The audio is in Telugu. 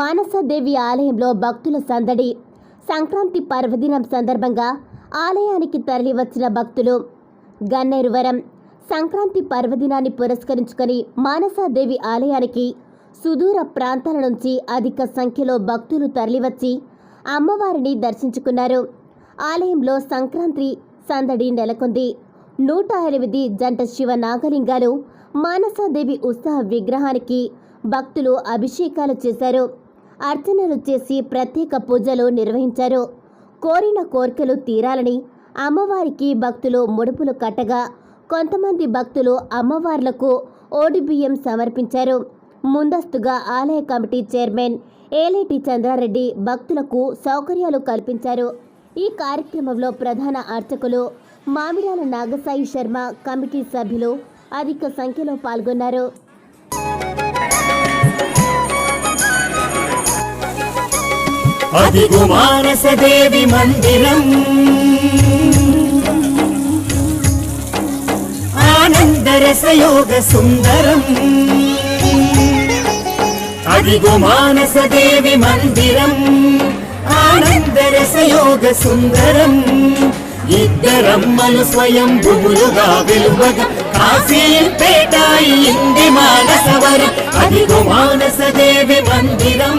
మానసదేవి ఆలయంలో భక్తుల సందడి. సంక్రాంతి పర్వదినం సందర్భంగా ఆలయానికి తరలివచ్చిన భక్తులు. గన్నేరువరం సంక్రాంతి పర్వదినాన్ని పురస్కరించుకొని మానసాదేవి ఆలయానికి సుదూర ప్రాంతాల నుంచి అధిక సంఖ్యలో భక్తులు తరలివచ్చి అమ్మవారిని దర్శించుకున్నారు. ఆలయంలో సంక్రాంతి సందడి నెలకొంది. నూట ఎనిమిది జంట శివ నాగలింగాలు మానసాదేవి ఉత్సవ విగ్రహానికి భక్తులు అభిషేకాలు చేశారు. అర్చనలు చేసి ప్రత్యేక పూజలు నిర్వహించారు. కోరిన కోరికలు తీరాలని అమ్మవారికి భక్తులు ముడుపులు కట్టగా కొంతమంది భక్తులు అమ్మవార్లకు ఓడిబియ్యం సమర్పించారు. ముందస్తుగా ఆలయ కమిటీ చైర్మన్ ఏలేటి చంద్రారెడ్డి భక్తులకు సౌకర్యాలు కల్పించారు. ఈ కార్యక్రమంలో ప్రధాన అర్చకులు మామిడాల నాగసాయి శర్మ కమిటీ సభ్యులు అధిక సంఖ్యలో పాల్గొన్నారు. అదిగు మానసదేవి మందిరం. ఆనందరసయోగ సుందరం. అదిగు మానసదేవి మందిరం. ఆనందరసయోగ సుందరం. ఇద్దరమ్మలు స్వయం భూములుగా వెలువగా కాశీపేటాయి ఇంది మానసవరం. అదిగు మానసదేవి మందిరం.